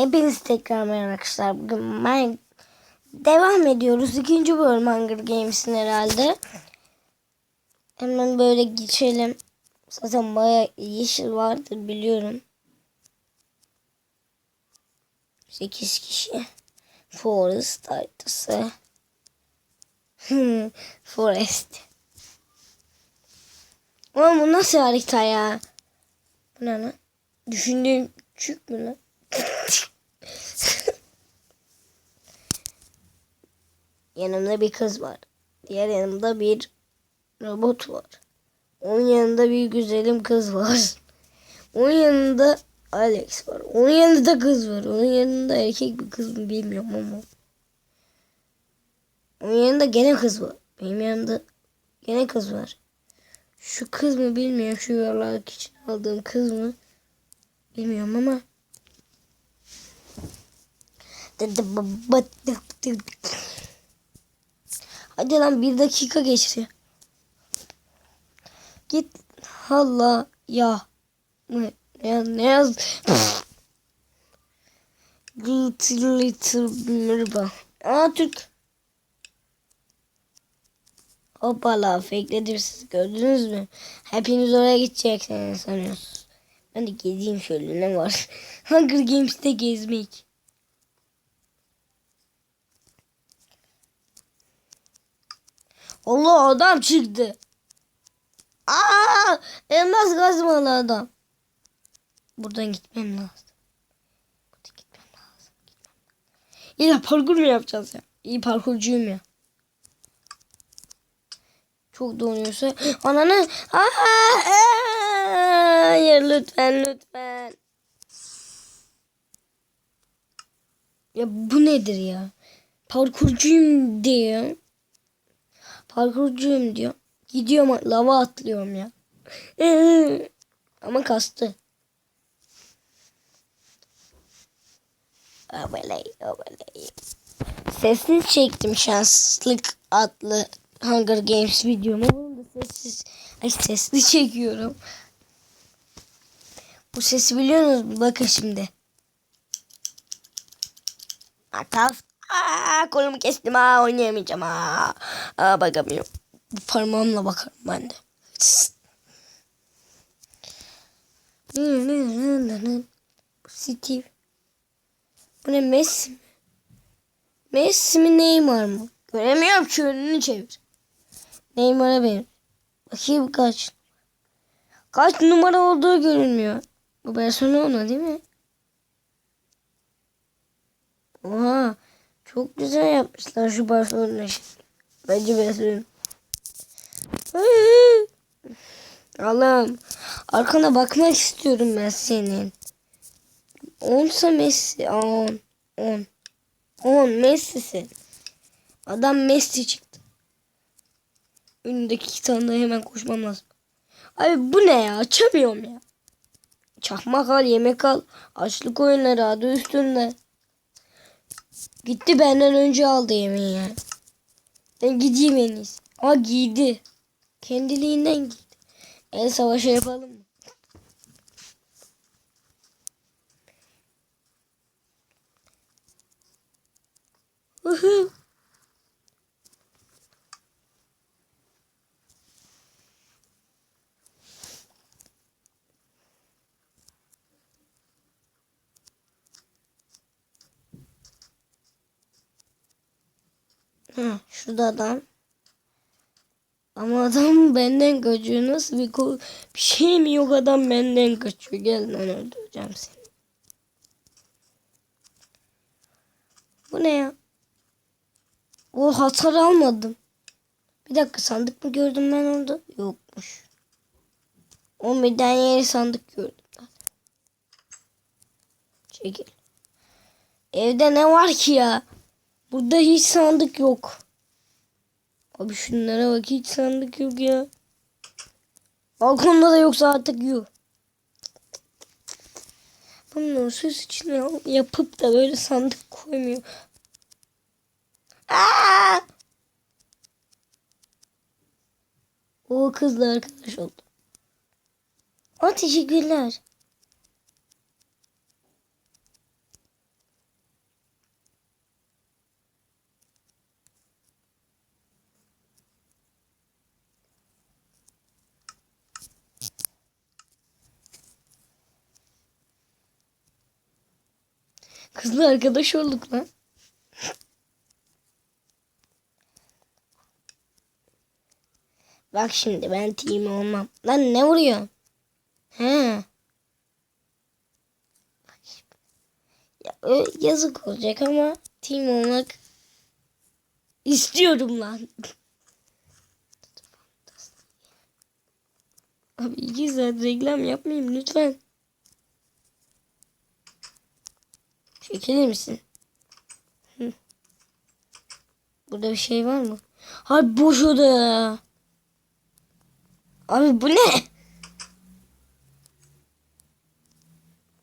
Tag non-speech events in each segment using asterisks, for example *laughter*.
Hepiniz tekrar merhaba arkadaşlar. Bugün ben devam ediyoruz. İkinci bölüm Hunger Games'in herhalde. Hemen böyle geçelim. Zaten baya yeşil vardır biliyorum. 8 kişi. Forest haritası. Forest. Ama bu nasıl harita ya? Bu ne lan? Düşündüğüm küçük mü lan? *laughs* *laughs* yanımda bir kız var. Diğer yanımda bir robot var. Onun yanında bir güzelim kız var. *laughs* Onun yanında Alex var. Onun yanında kız var. Onun yanında erkek bir kız mı bilmiyorum ama. Onun yanında gene kız var. Benim yanımda gene kız var. Şu kız mı bilmiyorum. Şu yuvarlak için aldığım kız mı? Bilmiyorum ama. Hadi lan bir dakika geçti. Git. Allah ya. Ne, ne, ne yaz? Glitter merhaba. Aa Türk. Hoppala fakeledim siz gördünüz mü? Hepiniz oraya gideceksiniz sanıyorsunuz. Ben de gezeyim şöyle ne var. *laughs* Hunger Games'te gezmek. Allah adam çıktı. Aa, elmas kazmalı adam. Buradan gitmem lazım. Buradan gitmem lazım. Gitmem lazım. İyi parkur mu yapacağız ya? İyi parkurcuyum ya. Çok donuyorsa. *gasps* Ananı. Aa, hayır lütfen lütfen. Ya bu nedir ya? Parkurcuyum diyor. Parkurcuyum diyor. Gidiyorum lava atlıyorum ya. *laughs* Ama kastı. Öyle, öyle. Sessiz çektim şanslık adlı Hunger Games videomu. Bunu da sessiz, ay sesli çekiyorum. Bu sesi biliyor musunuz? Bakın şimdi. Atas. Aa, kolumu kestim ha oynayamayacağım ha. Aa, bakamıyorum. Parmağımla bakarım ben de. Steve. Bu ne Messi mi? Messi mi Neymar mı? Göremiyorum ki önünü çevir. Neymar'a benim. Bakayım kaç. Kaç numara olduğu görünmüyor. Bu Barcelona değil mi? Oha. Çok güzel yapmışlar şu Barcelona. Bence Barcelona. *laughs* Allah'ım. Arkana bakmak istiyorum ben senin. Onsa Messi. On. On. On Messi'sin. Adam Messi çıktı. Önündeki iki tane hemen koşmam lazım. Abi bu ne ya? Açamıyorum ya. Çakmak al, yemek al. Açlık oyunları adı üstünde. Gitti benden önce aldı yemeği ya. Ben gideyim en iyisi. Ama giydi. Kendiliğinden giydi. El savaşı yapalım mı? Uhu. Hı, şurada adam. Ama adam *laughs* benden kaçıyor. Nasıl bir, ko- bir şey mi yok adam benden kaçıyor. Gel lan öldüreceğim seni. Bu ne ya? O hasar almadım. Bir dakika sandık mı gördüm ben orada? Yokmuş. O bir tane yeri sandık gördüm. Çekil. Evde ne var ki ya? Burada hiç sandık yok. Abi şunlara bak hiç sandık yok ya. Balkonda da yoksa artık yok. Bunun süs için yapıp da böyle sandık koymuyor. Aa! O kızla arkadaş oldu. O teşekkürler. Kızla arkadaş olduk lan. Bak şimdi ben team olmam. Lan ne vuruyorsun? He. Ya, yazık olacak ama team olmak istiyorum lan. *laughs* Abi iki saat reklam yapmayayım lütfen. Çekilir misin? Burada bir şey var mı? Hayır boş oda. Abi bu ne?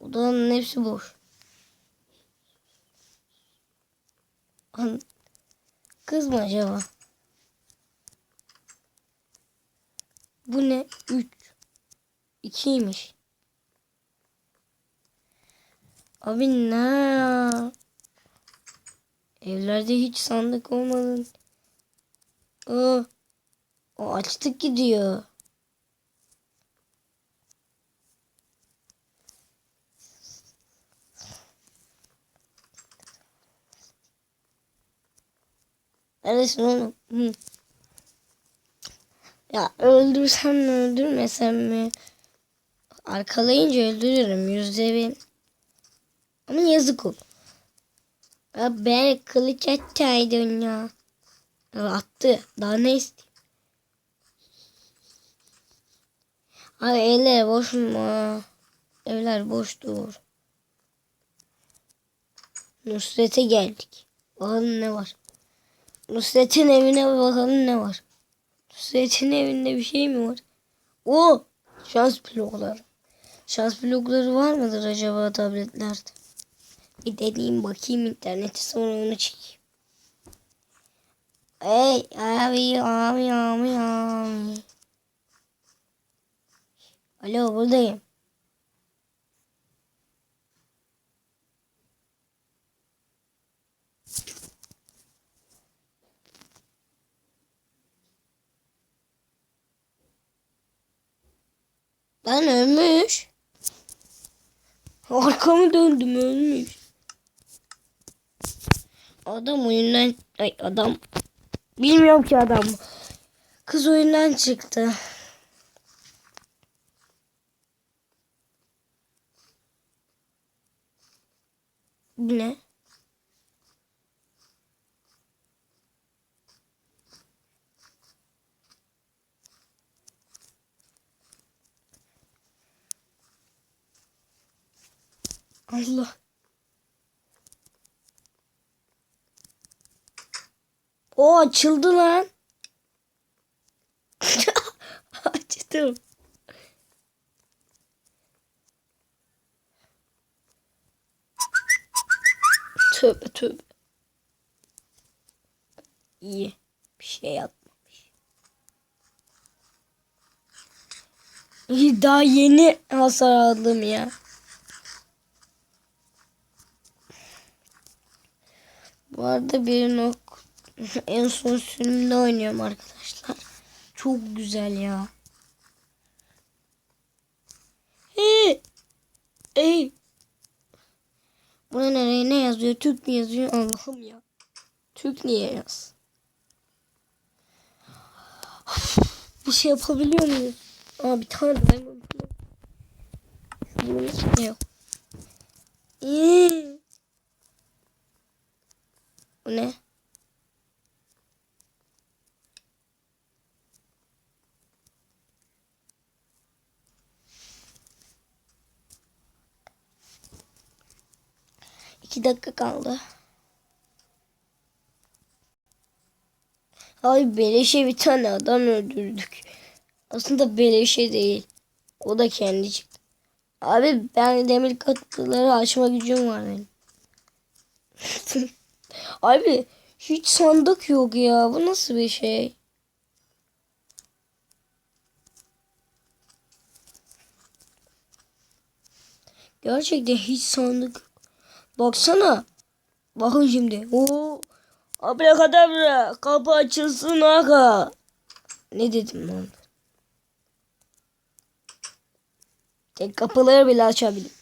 Odanın hepsi boş. Kız mı acaba? Bu ne? 3. 2'ymiş. Abi ne? Evlerde hiç sandık olmadı. Aa, o açtık gidiyor. Neredesin oğlum? Ya öldürsem mi öldürmesem mi? Arkalayınca öldürürüm yüzde bin. Ama yazık. Ya ben kılıç ataydın ya. Attı. Daha ne isteyeyim? Abi evler boş mu? Evler boş dur. Nusret'e geldik. Bakalım ne var. Nusret'in evine bakalım ne var. Nusret'in evinde bir şey mi var? O şans blokları. Şans blokları var mıdır acaba tabletlerde? Bir deneyeyim bakayım internete sonra onu çekeyim. Hey abi abi abi abi. Alo buradayım. Ben ölmüş. Arkamı döndüm ölmüş. Adam oyundan ay adam bilmiyorum ki adam. Kız oyundan çıktı. Bu ne? Allah. O açıldı lan. *laughs* Açtım. Tövbe tövbe. İyi. Bir şey yapmamış. İyi daha yeni hasar aldım ya. Bu arada bir nok *laughs* en son sürümde oynuyorum arkadaşlar. Çok güzel ya. Hey. Hey. Buna nereye ne yazıyor? Türk mü yazıyor? Allah'ım ya. Türk niye yaz? *laughs* Bir şey yapabiliyor muyum? Aa bir tane block. Şunun yok. Bu ne? İki dakika kaldı. Ay beleşe bir tane adam öldürdük. Aslında beleşe değil. O da kendi çıktı. Abi ben demir katıları açma gücüm var benim. *laughs* Abi hiç sandık yok ya. Bu nasıl bir şey? Gerçekten hiç sandık. Baksana. Bakın şimdi. Oo. Abrakadabra. Kapı açılsın aga. Ne dedim lan? Tek kapıları bile açabilirim.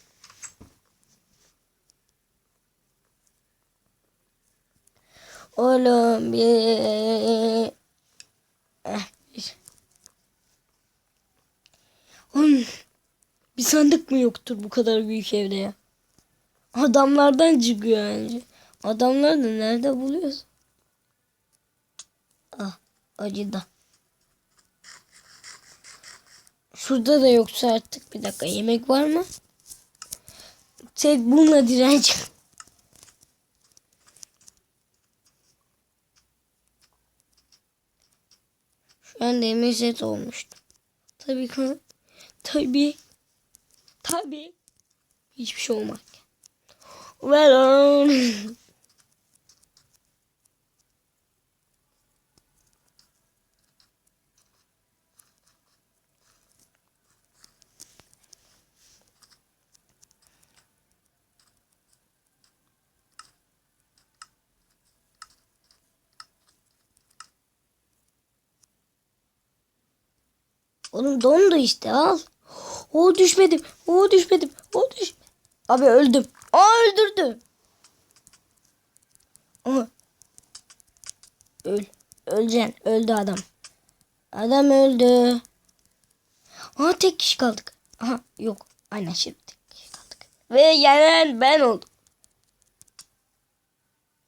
Oğlum bir... Eh. Oğlum, bir sandık mı yoktur bu kadar büyük evde ya? Adamlardan çıkıyor bence. Adamlar da nerede buluyoruz? Ah acıdı. Şurada da yoksa artık bir dakika yemek var mı? Tek bununla direnç. Şu an demir set olmuştu. Tabii ki. Tabii. Tabii. Hiçbir şey olmaz. Well, um, Oğlum dondu işte al. O düşmedim. O düşmedim. O düş. Abi öldüm. Aa öldürdü. Ama öl. Öleceksin. Öldü adam. Adam öldü. Aa tek kişi kaldık. Aha yok. Aynen şimdi tek kişi kaldık. Ve yenen ben oldum.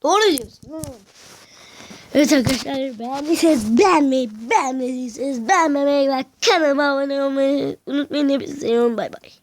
Doğru diyorsun. Evet arkadaşlar beğendiyseniz beğenmeyi, beğenmediyseniz beğenmemeyi ve kanalıma abone olmayı unutmayın. Hepinizi seviyorum. Bay bay.